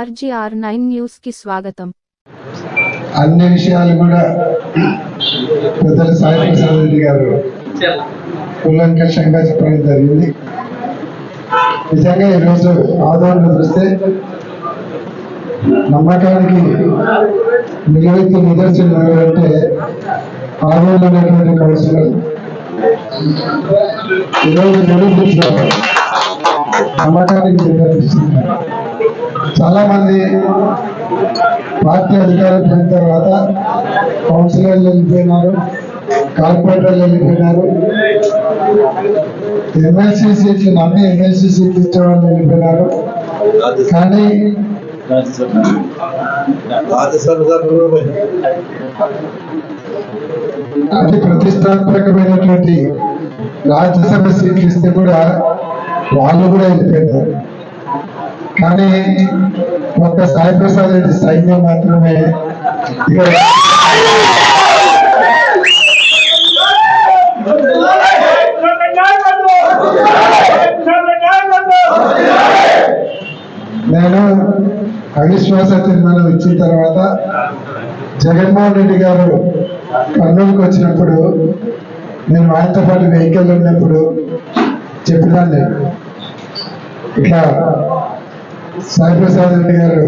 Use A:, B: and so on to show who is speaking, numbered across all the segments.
A: RGR nine న్యూస్కి స్వాగతం.
B: అన్ని విషయాలు కూడా పెద్దలు సాయి ప్రసాద్ రెడ్డి గారు కూలంకషంగా చెప్పడం జరిగింది. నిజంగా ఈరోజు ఆదోళన చూస్తే నమ్మకానికి నిలవెత్తి నిదర్శనం అంటే ఆదోళన అనేటువంటి కౌన్సిలర్ ఈరోజు నిరూపించారు నమ్మకానికి నిదర్శిస్తున్నారు చాలా మంది పార్టీ అధికారం పోయిన తర్వాత కౌన్సిలర్లు వెళ్ళిపోయినారు కార్పొరేటర్లు వెళ్ళిపోయినారు ఎమ్మెల్సీ సీట్లు నమ్మి ఎమ్మెల్సీ సీట్లు ఇచ్చే వాళ్ళు వెళ్ళిపోయినారు. కానీ అతి ప్రతిష్టాత్మకమైనటువంటి రాజ్యసభ సీట్లు ఇస్తే కూడా వాళ్ళు కూడా వెళ్ళిపోయినారు. కానీ ఒక్క సాయి ప్రసాద్ రెడ్డి సైన్యం మాత్రమే ఇక్కడ నేను అవిశ్వాస తీర్మానం ఇచ్చిన తర్వాత జగన్మోహన్ రెడ్డి గారు కర్నూలుకి వచ్చినప్పుడు నేను ఆయనతో పాటు వెహికల్ ఉన్నప్పుడు చెప్పినాను ఇట్లా సాయి ప్రసాద్ రెడ్డి గారు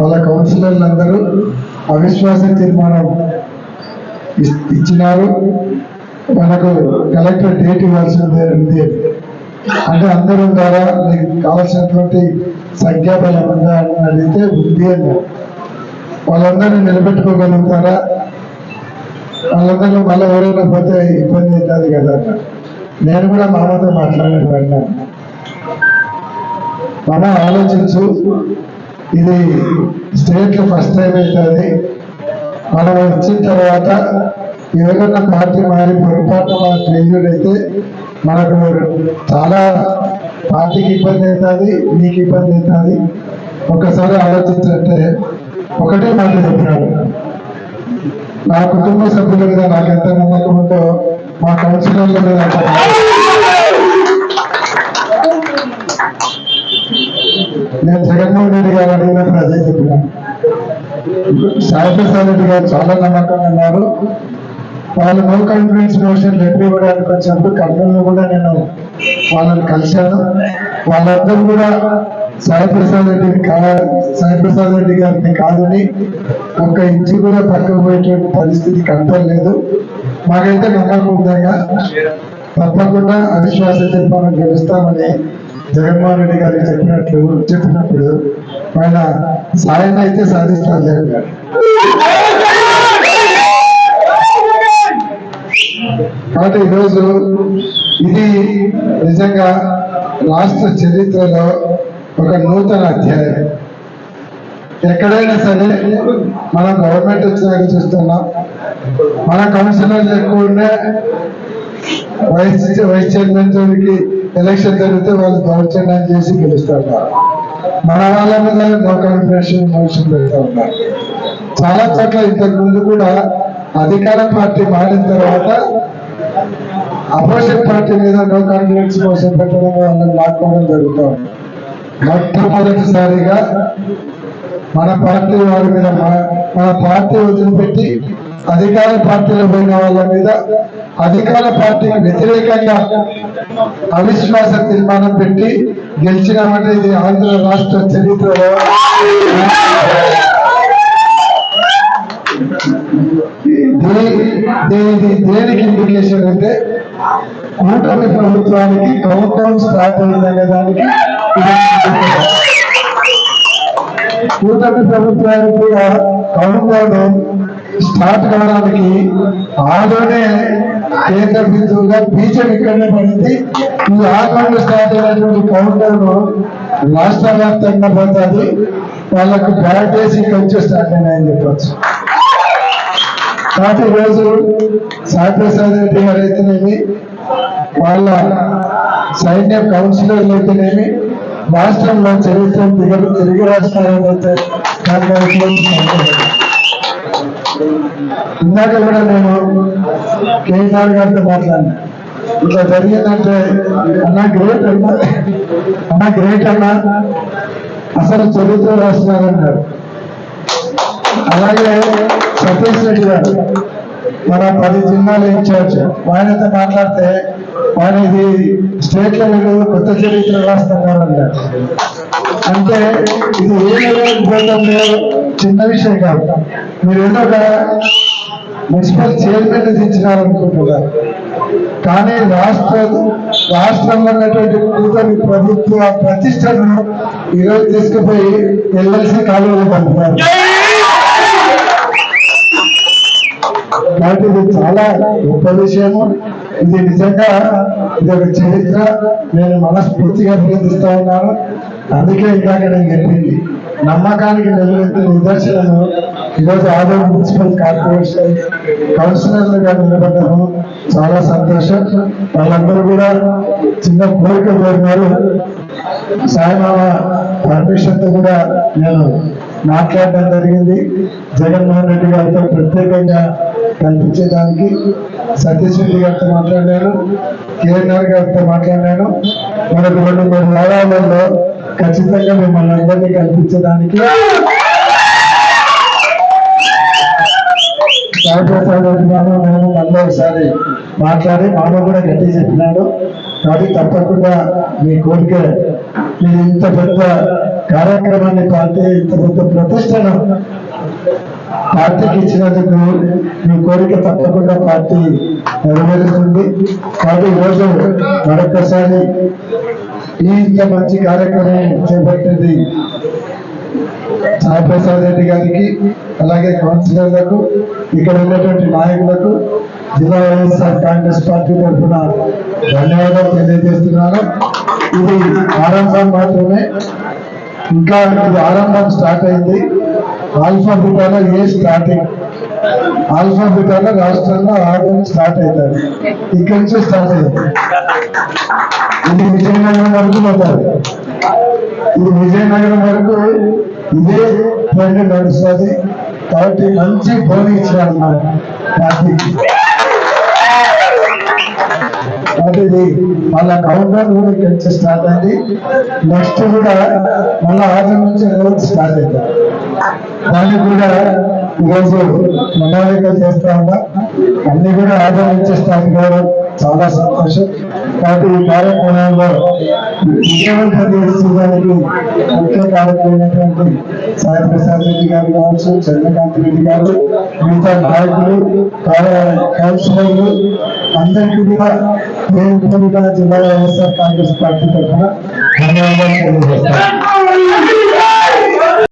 B: వాళ్ళ కౌన్సిలర్లు అందరూ అవిశ్వాస తీర్మానం ఇచ్చినారు. మనకు కలెక్టర్ డేట్ ఇవ్వాల్సి ఉంది. అంటే అందరూ ద్వారా మీకు కావాల్సినటువంటి సంఖ్యాబలం ఉందా అని అడిగితే ఉంది అన్నారు. వాళ్ళందరినీ నిలబెట్టుకోగలుగుతారా? వాళ్ళందరూ మళ్ళీ ఎవరైనా పోతే ఇబ్బంది అవుతుంది కదా నేను కూడా మామతో మాట్లాడాను అన్నాను. మనం ఆలోచించు. ఇది స్టేట్లో ఫస్ట్ టైం అవుతుంది మనం వచ్చిన తర్వాత ఏదైనా పార్టీ మారి పొరపాటు మన ఫెయిల్యూర్ అయితే మనకు చాలా పార్టీకి ఇబ్బంది అవుతుంది నీకు ఇబ్బంది అవుతుంది. ఒక్కసారి ఆలోచించంటే ఒకటే మాట చెప్పినాడు నా కుటుంబ సభ్యుల మీద నాకు ఎంత నమ్మకం ఉందో మా కౌన్సిలర్ల మీద అంత నమ్మకం. నేను జగన్మోహన్ రెడ్డి గారు అడిగినప్పుడు అదే చెప్పినాను సాయి ప్రసాద్ రెడ్డి గారు చాలా నమ్మకంగా ఉన్నారు. వాళ్ళు నో కాన్ఫిడెన్స్ మోషన్ లెటర్ ఇవ్వడానికి వచ్చినప్పుడు కర్నూలు కూడా నేను వాళ్ళని కలిశాను. వాళ్ళందరూ కూడా సాయిప్రసాద్ రెడ్డి కా సాయిప్రసాద్ రెడ్డి గారిని కాదని ఒక్క ఇంచు కూడా పక్కకు పోయేటువంటి పరిస్థితి కనపడలేదు. మాకైతే నమ్మకం ఉందగా. తప్పకుండా అవిశ్వాస తీర్మానం గెలుస్తామని జగన్మోహన్ రెడ్డి గారికి చెప్పినట్లు చెప్పినప్పుడు ఆయన సాయం అయితే సాధిస్తారు జగన్ గారు. కాబట్టి ఈరోజు ఇది నిజంగా రాష్ట్ర చరిత్రలో ఒక నూతన అధ్యాయం. ఎక్కడైనా సరే మనం గవర్నమెంట్ వచ్చినాక చూస్తున్నాం. మన కౌన్సిలర్లు ఎక్కువ ఉండే వైస్ వైస్ చైర్మన్ జోలికి ఎలక్షన్ జరిగితే వాళ్ళు దౌర్జన్యం చేసి గెలుస్తారు. మన వాళ్ళ మీద నో మోషన్ పెడతా ఉన్నారు. చాలా చోట్ల ఇంతకు ముందు కూడా అధికార పార్టీ మారిన తర్వాత అపోజిట్ పార్టీ మీద నో కాన్ఫిడెన్స్ మోషన్ పెట్టడం వాళ్ళని లాక్కోవడం జరుగుతూ ఉంది. మొట్టమొదటిసారిగా మన పార్టీ వారి మీద మన- మన పార్టీ వదిలిపెట్టి అధికార పార్టీలో పోయిన వాళ్ళ మీద అధికార పార్టీకి వ్యతిరేకంగా అవిశ్వాస తీర్మానం పెట్టి గెలిచినామంటే ఇది ఆంధ్ర రాష్ట్ర చరిత్రలో దీనికి దేనికి ఇండికేషన్ అంటే కూటమి ప్రభుత్వానికి కౌంటౌన్ స్టార్ట్ అయిందనే దానికి కూటమి ప్రభుత్వానికి కూడా కౌంటౌన్ స్టార్ట్ కావడానికి ఆలోనే కేంద్ర బిందువుగా బీజం ఇక్కడనే పడింది. ఈ ఆగంలో స్టార్ట్ అయినటువంటి కౌంట్ డౌన్ రాష్ట్ర వ్యాప్తంగా పడుతుంది. వాళ్ళకు బ్యాట్ వేసి కొంచెం స్టార్ట్ అయినాయని చెప్పచ్చు. కాబట్టి ఈరోజు సాయిప్రసాద్ రెడ్డి గారు అయితేనేమి వాళ్ళ సైన్య కౌన్సిలర్లు అయితేనేమి రాష్ట్రంలో చరిత్ర తిరిగి తిరిగి రాష్ట్రాలు అయితే ఇందాక కూడా నేను కేసీఆర్ గారితో మాట్లాడినా. ఇట్లా జరిగిందంటే అన్నా గ్రేట్ అన్నా అన్నా గ్రేట్ అన్నా అసలు చరిత్ర రాస్తున్నారన్నారు అలాగే సతీష్ రెడ్డి గారు మన పది జిల్లాలు ఇన్ఛార్జ్ ఆయనతో మాట్లాడితే ఆయన ఇది స్టేట్ లెవెల్ కొత్త చరిత్ర రాస్తున్నారు అన్నారు అంటే ఇది ఏ లెవెల్ చిన్న విషయం కాదు. మీరు ఏదో ఒక మున్సిపల్ చైర్మన్ దించినారనుకుంటున్నారు కానీ రాష్ట్ర రాష్ట్రంలో ఉన్నటువంటి కూటమి ప్రభుత్వ ప్రతిష్టను ఈరోజు తీసుకుపోయి ఎల్ఎల్సి కాలువలు పంపుతారు కాబట్టి ఇది చాలా గొప్ప విషయము. ఇది నిజంగా ఇది ఒక చరిత్ర. నేను మనస్ఫూర్తిగా అభినందిస్తా ఉన్నాను. అందుకే ఇందాక నేను చెప్పింది. నమ్మకానికి నిలబెట్టిన నిదర్శనము ఈరోజు ఆదరణ మున్సిపల్ కార్పొరేషన్ కౌన్సిలర్లుగా నిలబడ్డము చాలా సంతోషం. వాళ్ళందరూ కూడా చిన్న కోరిక కోరినారు. సాయిబాబా పర్మిషన్తో కూడా నేను మాట్లాడడం జరిగింది. జగన్మోహన్ రెడ్డి గారితో ప్రత్యేకంగా కల్పించేదానికి సతీష్ రెడ్డి గారితో మాట్లాడాను కేఎన్ఆర్ గారితో మాట్లాడాను మనకు రెండు మూడు వారాలలో ఖచ్చితంగా మిమ్మల్ని అందరినీ కల్పించడానికి సాయిప్రసాద్ గారు నేను మళ్ళీ ఒకసారి మాట్లాడి మామ కూడా గట్టి చెప్పినాడు. కాబట్టి తప్పకుండా మీ కోరిక మీరు ఇంత పెద్ద కార్యక్రమాన్ని పార్టీ ఇంత పెద్ద ప్రతిష్టను పార్టీకి ఇచ్చినందుకు మీ కోరిక తప్పకుండా పార్టీ నెరవేరుతుంది. కాబట్టి ఈరోజు మరొకసారి ఈ ఇంత మంచి కార్యక్రమం చేపట్టింది సాయిప్రసాద్ రెడ్డి గారికి అలాగే కౌన్సిలర్లకు ఇక్కడ ఉన్నటువంటి నాయకులకు జిల్లా వైఎస్ఆర్ కాంగ్రెస్ పార్టీ తరఫున ధన్యవాదాలు తెలియజేస్తున్నాను. ఇది ఆరంభం మాత్రమే. ఇంకా ఇది ఆరంభం స్టార్ట్ అయింది. ఆల్ఫా బీటాలో ఏ స్టార్టింగ్? ఆల్ఫా బీటాలో రాష్ట్రంలో ఆరంభం స్టార్ట్ అవుతారు. ఇక్కడి నుంచే స్టార్ట్ అయింది ఇది విజయనగరం వరకు పోతారు. ఇది విజయనగరం వరకు ఇదే ట్రెండ్ నడుస్తుంది. కాబట్టి మంచి బోని ఇచ్చినారు మన పార్టీకి కాబట్టి ఇది కౌంటర్ కూడా ఇక్కడి నుంచి స్టార్ట్ అయింది. నెక్స్ట్ కూడా మళ్ళీ ఆరు నుంచి రోజు స్టార్ట్ అవుతారు దాన్ని కూడా ఈరోజు ప్రణాళిక చేస్తా ఉన్నా. అన్ని కూడా ఆదాయం నుంచి స్టార్ట్ చాలా సంతోషం. కాబట్టి ఈ కార్యక్రమంలో విజయవంతం చేసేదానికి ముఖ్య కార్యక్రమైనటువంటి సాయి ప్రసాద్ రెడ్డి గారు కావచ్చు చంద్రకాంత్ రెడ్డి గారు మిగతా నాయకులు కౌన్సిలర్లు అందరికీ కూడా నేను కూడా జిల్లా వైఎస్ఆర్ కాంగ్రెస్ పార్టీ తరఫున ధన్యవాదాలు తెలియజేస్తాను.